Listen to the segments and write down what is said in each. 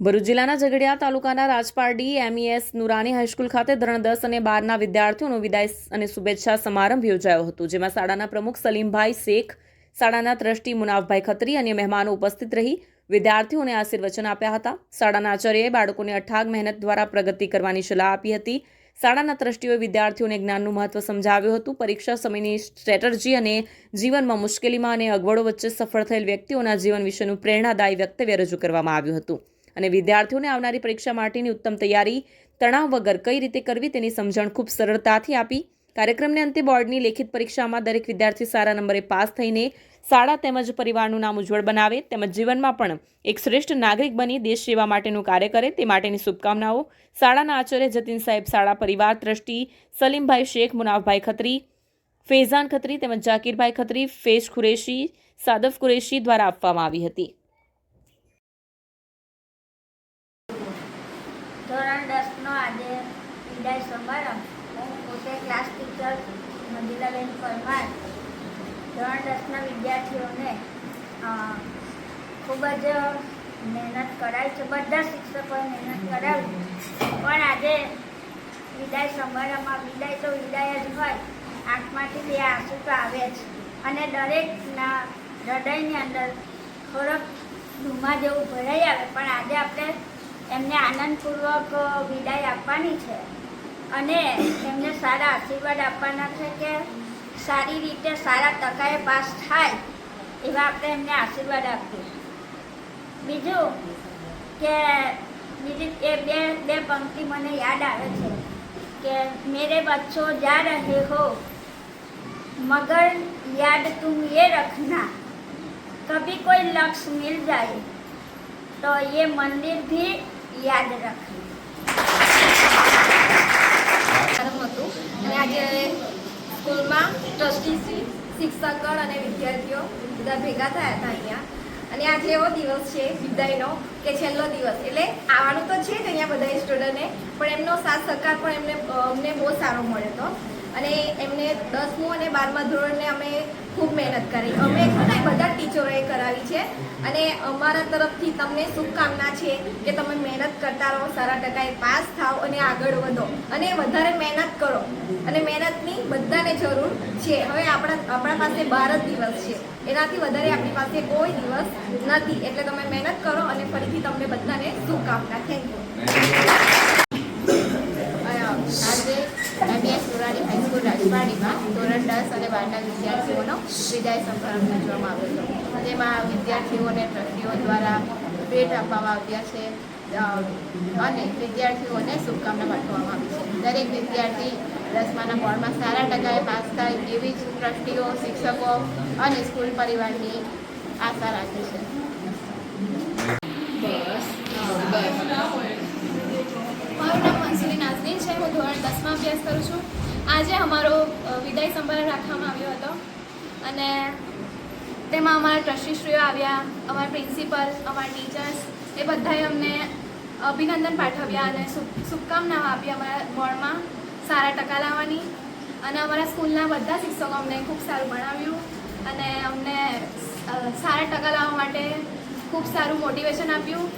ભરૂચ જિલ્લાના ઝઘડિયા તાલુકાના Rajpardi MES Noorani high school ખાતે ધોરણ દસ અને બારના વિદ્યાર્થીઓનો વિદાય અને શુભેચ્છા સમારંભ યોજાયો હતો, જેમાં શાળાના પ્રમુખ સલીમભાઈ શેખ, શાળાના ટ્રસ્ટી મુનાફભાઈ ખત્રી અને મહેમાનો ઉપસ્થિત રહી વિદ્યાર્થીઓને આશીર્વચન આપ્યા હતા. શાળાના આચાર્યએ બાળકોને અઠાગ મહેનત દ્વારા પ્રગતિ કરવાની સલાહ આપી હતી. શાળાના ટ્રસ્ટીઓએ વિદ્યાર્થીઓને જ્ઞાનનું મહત્વ સમજાવ્યું હતું. પરીક્ષા સમયની સ્ટ્રેટર્જી અને જીવનમાં મુશ્કેલીમાં અને અગવડો વચ્ચે સફળ થયેલ વ્યક્તિઓના જીવન વિશેનું પ્રેરણાદાયી વક્તવ્ય રજૂ કરવામાં આવ્યું હતું. અને વિદ્યાર્થીઓને આવનારી પરીક્ષા માટેની ઉત્તમ તૈયારી, તણાવ વગર કઈ રીતે કરવી તેની સમજણ ખૂબ સરળતાથી આપી. કાર્યક્રમને અંતે બોર્ડની લેખિત પરીક્ષામાં દરેક વિદ્યાર્થી સારા નંબરે પાસ થઈને શાળા તેમજ પરિવારનું નામ ઉજ્જવળ બનાવે તેમજ જીવનમાં પણ એક શ્રેષ્ઠ નાગરિક બની દેશ સેવા માટેનું કાર્ય કરે તે માટેની શુભકામનાઓ. શાળાના આચાર્ય જતીન સાહેબ, શાળા પરિવાર ટ્રસ્ટી સલીમભાઈ શેખ, મુનાફભાઈ ખત્રી, ફેઝાન ખત્રી તેમજ જાકીરભાઈ ખત્રી, ફેઝ ખુરેશી, સાદફ કુરેશી દ્વારા આપવામાં આવી હતી. ધોરણ દસનો આજે વિદાય સમારંભ. હું પોતે ક્લાસ ટીચર મંદિરાબેન પરમાર. ધોરણ દસના વિદ્યાર્થીઓને ખૂબ જ મહેનત કરાવી છે. બધા શિક્ષકોએ મહેનત કરાવી. પણ આજે વિદાય સમારંભમાં વિદાય તો વિદાય જ હોય, આંખમાંથી બે આંસુ તો આવે જ. અને દરેકના હૃદયની અંદર થોડોક ધુમા જેવું ભરાઈ આવે. પણ આજે આપણે એમને આનંદપૂર્વક વિદાય આપવાની છે. અને એમને સારા આશીર્વાદ આપવાના છે કે સારી રીતે સારા ટકાએ પાસ થાય એવા આપણે એમને આશીર્વાદ આપીશું બીજું કે બીજી એ બે બે પંક્તિ મને યાદ આવે છે કે મેરે બચ્ચો જા રહે હો, મગર યાદ તું એ રખના, કભી કોઈ लक्ष्य मिल જાય. તો એ મંદિર ભી યાદ રાખવી. અને આજે સ્કૂલમાં ટ્રસ્ટીશ્રી શિક્ષકગણ અને વિદ્યાર્થીઓ બધા ભેગા થયા હતા અહીંયા. અને આજે એવો દિવસ છે વિદાયનો કે છેલ્લો દિવસ. એટલે આવવાનું તો છે જ અહીંયા બધા સ્ટુડન્ટને, પણ એમનો સાથ સહકાર પણ એમને અમને બહુ સારો મળ્યો હતો. અને એમને દસમું અને બારમા ધોરણને અમે ખૂબ મહેનત કરી. અમે ઘણા બધા ટીચરોએ કરાવી છે અને અમારા તરફથી તમને શુભકામના છે કે તમે મહેનત કરતા રહો સારા ટકાએ પાસ થાવ અને આગળ વધો. અને વધારે મહેનત કરો. અને મહેનતની બધાને જરૂર છે. હવે આપણા આપણા પાસે બાર જ દિવસ છે. એનાથી વધારે આપણી પાસે કોઈ દિવસ નથી. એટલે તમે મહેનત કરો અને ફરીથી તમને બધાને શુભકામના. થેન્ક યુ આજે એમએસ હાઈસ્કૂલ રાજવાડીમાં ધોરણ દસ અને બારના વિદ્યાર્થીઓનો વિદાય સમારંભ યોજવામાં આવ્યો હતો. તેમાં વિદ્યાર્થીઓને ટ્રસ્ટીઓ દ્વારા ભેટ આપવામાં આવ્યા છે અને વિદ્યાર્થીઓને શુભકામના પાઠવવામાં આવી છે. દરેક વિદ્યાર્થી દસમાના બોર્ડમાં સારા ટકાએ પાસ થાય એવી જ ટ્રસ્ટીઓ શિક્ષકો અને સ્કૂલ પરિવારની આશા રાખે છે. મારું નામ મંસુરી નાઝનીન છે. હું ધોરણ દસમાં અભ્યાસ કરું છું. આજે અમારો વિદાય સંભાળ રાખવામાં આવ્યો હતો. અને તેમાં અમારા ટ્રસ્ટીશ્રીઓ આવ્યા, અમારા પ્રિન્સિપલ, અમારા ટીચર્સ, એ બધાએ અમને અભિનંદન પાઠવ્યા અને શુભ, શુભકામનાઓ આપી અમારા બોર્ડમાં સારા ટકા લાવવાની. અને અમારા સ્કૂલના બધા શિક્ષકો અમને ખૂબ સારું ભણાવ્યું અને અમને સારા ટકા લાવવા માટે ખૂબ સારું મોટિવેશન આપ્યું.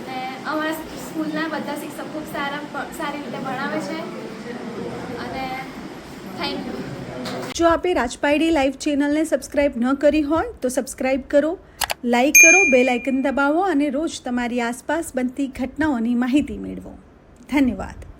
અને અમારા સ્કૂલના બધા શિક્ષક ખૂબ સારા, સારી રીતે ભણાવે છે. જો આપે રાજપાયડી લાઈવ ચેનલને સબસ્ક્રાઇબ ન કરી હોય, તો સબસ્ક્રાઇબ કરો, લાઈક કરો, બેલ આઇકન દબાવો અને રોજ તમારી આસપાસ બનતી ઘટનાઓની માહિતી મેળવો. ધન્યવાદ.